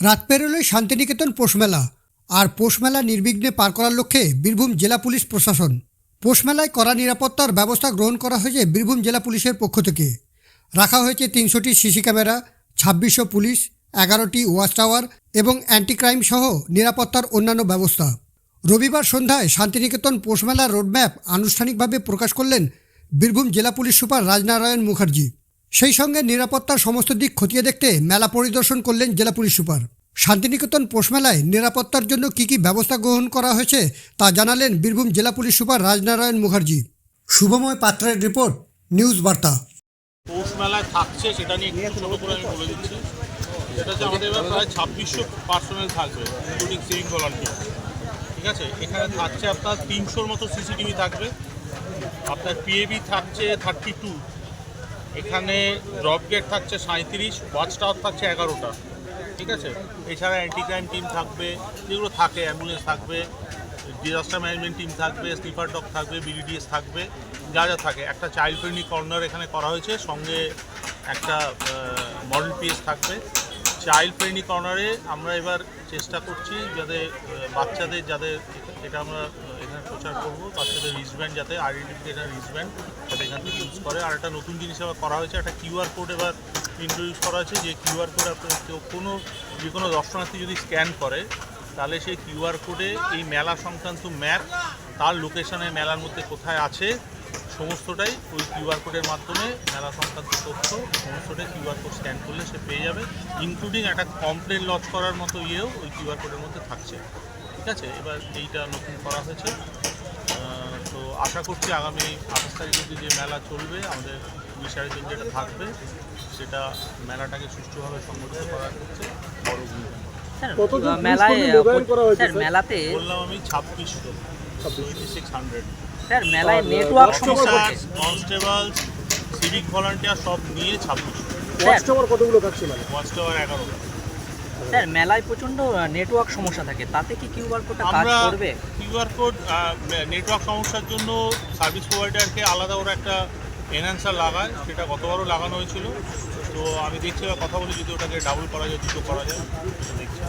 রাত পেরোলে শান্তিনিকেতন পোষমেলা আর পোষমেলা নির্বিঘ্নে পার করার লক্ষ্যে বীরভূম জেলা পুলিশ প্রশাসন। পোষমেলায় কড়া নিরাপত্তার ব্যবস্থা গ্রহণ করা হয়েছে বীরভূম জেলা পুলিশের পক্ষ থেকে। রাখা হয়েছে তিনশোটি সিসি ক্যামেরা, ছাব্বিশশো পুলিশ, এগারোটি ওয়াচ টাওয়ার এবং অ্যান্টি ক্রাইম সহ নিরাপত্তার অন্যান্য ব্যবস্থা। রবিবার সন্ধ্যায় শান্তিনিকেতন পোষমেলা রোডম্যাপ আনুষ্ঠানিকভাবে প্রকাশ করলেন বীরভূম জেলা পুলিশ সুপার রাজনারায়ণ মুখার্জি। সেই সঙ্গে নিরাপত্তার সমস্ত দিক খতিয়ে দেখতে মেলা পরিদর্শন করলেন জেলা পুলিশ সুপার। শান্তিনিকেতন পোষমেলায় নিরাপত্তার জন্য কী কী ব্যবস্থা গ্রহণ করা হয়েছে তা জানালেন বীরভূম জেলা পুলিশ সুপার রাজনারায়ণ মুখার্জি। শুভময় পাত্রের রিপোর্ট, নিউজ বার্তা। পৌষ মেলায় থাকছে, সেটা নিয়ে একটু ছোটো করে আমি বলে দিচ্ছি। সেটা হচ্ছে আমাদের এবার প্রায় ছাব্বিশশো পার্সোনাল থাকবে ইনক্লুডিং সিভিক ভলান্টিয়ার ঠিক আছে? এখানে থাকছে আপনার তিনশোর মতো সিসিটিভি থাকবে। আপনার পিএবি থাকছে থার্টি টু এখানে ড্রপ গেট থাকছে সাঁত্রিশ ওয়াচ টাওয়ার থাকছে এগারোটা ঠিক আছে? এছাড়া অ্যান্টি ক্রাইম টিম থাকবে যেগুলো থাকে অ্যাম্বুলেন্স থাকবে ডিজাস্টার ম্যানেজমেন্ট টিম থাকবে স্লিপার ডগ থাকবে বিডিডিএস থাকবে যা যা থাকে। একটা চাইল্ড ফ্রেন্ডলি কর্নার এখানে করা হয়েছে সঙ্গে একটা মডেল পিএস থাকবে। চাইল্ড ফ্রেন্ডলি কর্নারে আমরা এবার চেষ্টা করছি আহ, বাচ্চাদের যাদের এটা আমরা প্রচার করব, বাচ্চাদের রিসব্যান্ড যাতে আইডেন্টিফিকেশন রিসব্যান্ড যাতে এখান থেকে ইউজ করে। আর একটা নতুন জিনিস আবার করা হয়েছে, একটা কিউআর কোড এবার ইন্ট্রোডিউস করা হয়েছে, যে কিউআর কোড আপনার কেউ কোনো, যে কোনো দর্শনার্থী যদি স্ক্যান করে, তাহলে সেই কিউআর কোডে এই মেলা সংক্রান্ত ম্যাপ তার লোকেশনে মেলার মধ্যে কোথায় আছে, সমস্তটাই ওই কিউআর কোডের মাধ্যমে মেলা সংক্রান্ত তথ্য, সমস্তটাই কিউআর কোড স্ক্যান করলে সে পেয়ে যাবে ইনক্লুডিং একটা কমপ্লেন লজ করার মতো ইয়েও ওই কিউআর কোডের মধ্যে থাকছে। ঠিক আছে এবার এইটা নতুন করা হয়েছে। তো আশা করছি আগামী আঠাশ তারিখ অবধি যে মেলা চলবে আমাদের বিচারের জন্য যেটা থাকবে সেটা মেলাটাকে সুষ্ঠুভাবে সংগঠিত করার ক্ষেত্রে বড় ভূমিকা। মেলায় করা স্যার? মেলাতে বললাম আমি ছাব্বিশশো টোয়েন্টি সিক্স হান্ড্রেড স্যার মেলায় নেটওয়ার্ক হচ্ছে। কনস্টেবল সিভিক ভলান্টিয়ার সব নিয়ে ছাব্বিশ ওয়াচ টাওয়ার কতগুলো থাকছে মানে স্যার মেলায় প্রচণ্ড নেটওয়ার্ক সমস্যা থাকে। তাতে কি কিউআর কোডটা কাজ করবে? কিউআর কোড নেটওয়ার্ক সমস্যার জন্য সার্ভিস প্রোভাইডারকে আলাদা ওরা একটা এনহ্যান্সার লাগায় সেটা গতবারও লাগানো হয়েছিল। তো আমি দেখছি কথা বলে যদি ওটাকে ডাবল করা যায় দুটো করা যায় দেখছি।